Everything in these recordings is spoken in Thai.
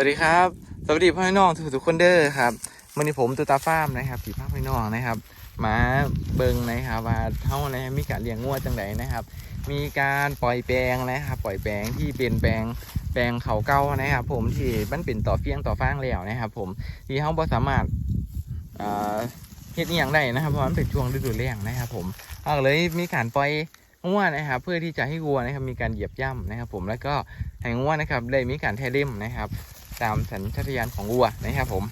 วัสดีครับ สวัสดีพ่อพี่น้องทุกทุกๆคนเด้อครับมื่อนี้ผมตุตาฟาร์มนะครับผีพ่อพี่น้องนะครับมาเบิงนะครับว่าเท่านะครับมีการเลี้ยงงัวจังไดนะครับ มีการปล่อยแปลงนะครับปล่อยแปลงที่เป็นแปลงแปลงเขาเก่านะครับ ผมที่มันเป็นต่อเฟียงต่อฟางแล้วนะครับ ผมที่เขาบ่สามารถเอ่อเฮ็ดอย่างได้นะครับเพราะมันเป็นช่วงฤดูแล้งนะครับผมเอาเลยมีการปล่อยงัวนะครับเพื่อที่จะให้วัวนะครับมีการเหยียบย่ำนะครับ ผมแล้วก็ให้งัวนะครับได้มีการแทเล่มนะครับ ตามสัญชาตญาณของวัวนะครับผม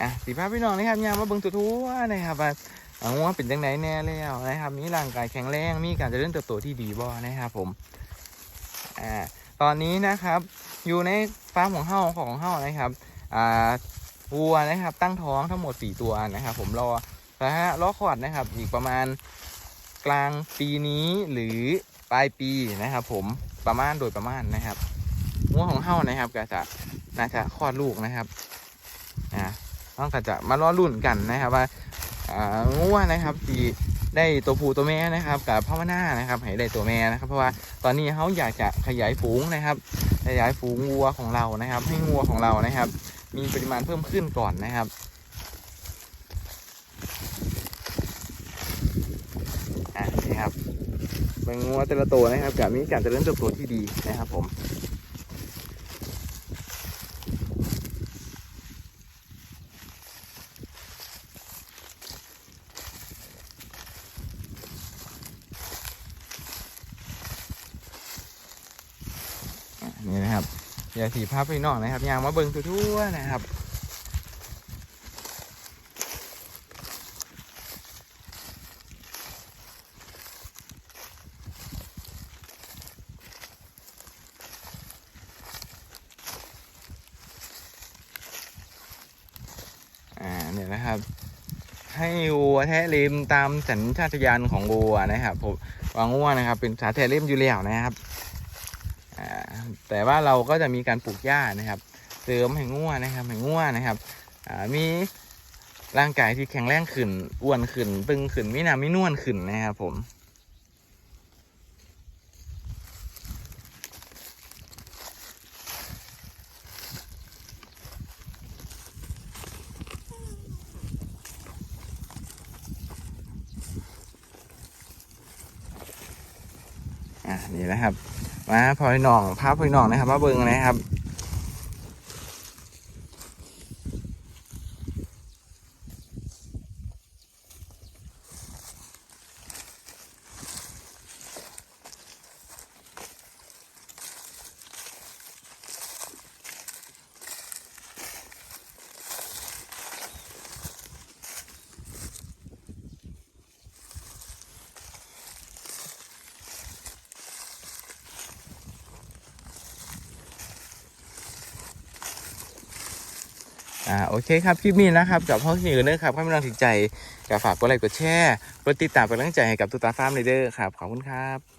อะสีภาพพี่น้องนะครับยามมาเบิ่งตัวทั่วนะครับว่างัวเป็นจังไหนแน่แล้วนะครับ มีร่างกายแข็งแรงมีการเจริญเติบโตที่ดีบ่นะครับผมอ่าตอนนี้นะครับ อยู่ในฟาร์มของเฮาของเฮานะครับอ่าวัวนะครับ ตั้งท้องทั้งหมดสี่ตัวนะครับ ผมรอนะฮะรอคลอดนะครับ อีกประมาณกลางปีนี้หรือปลายปีนะครับ ผมประมาณโดยประมาณนะครับงัวของเฮานะครับก็จะ น่าจะคลอดลูกนะครับอ่าต้องก็จะมารอรุ่นกันนะครับว่าอ่างัวนะครับที่ได้ตัวผู้ตัวแม่นะครับกับพ่อมาหน้านะครับให้ได้ตัวแม่นะครับ เพราะว่าตอนนี้เขาอยากจะขยายฝูงนะครับ ขยายฝูงวัวของเรานะครับ ให้งัวของเรานะครับ มีปริมาณเพิ่มขึ้นก่อนนะครับอ่านี่ครับเป็นงัวแต่ละตัวนะครับกับมีการเจริญเติบโตที่ดีนะครับผม นี่นะครับอย่าสีภาพพี่น้องนะครับยางมาเบิ่งทั่วๆนะครับอ่าเนี่ยนะครับ ให้วัวแทะเล็มตามสัญชาตญาณของวัวนะครับผมวางวัวนะครับ เป็นสาแทะเล็มอยู่แล้วนะครับ แต่ว่าเราก็จะมีการปลูกหญ้านะครับ เสริมให้งัวนะครับให้งัวนะครับมีร่างกายที่แข็งแรงขึ้นอ้วนขึ้นตึงขึ้นมีน้ำมีนวลขึ้นนะครับผมอ่านี่นะครับ มาพอพี่น้องภาพพี่น้องนะครับ มาเบิ่งนะครับ อ่าโอเคครับคลิปนี้นะครับกับพ่อที่อยู่เนอร์ครับข้าไม่ลังถึงใจก็ฝากกดไลค์กดแชร์กดติดตามเป็นกำลังใจให้กับตุตาฟาร์มเลยเด้อครับขอบคุณครับ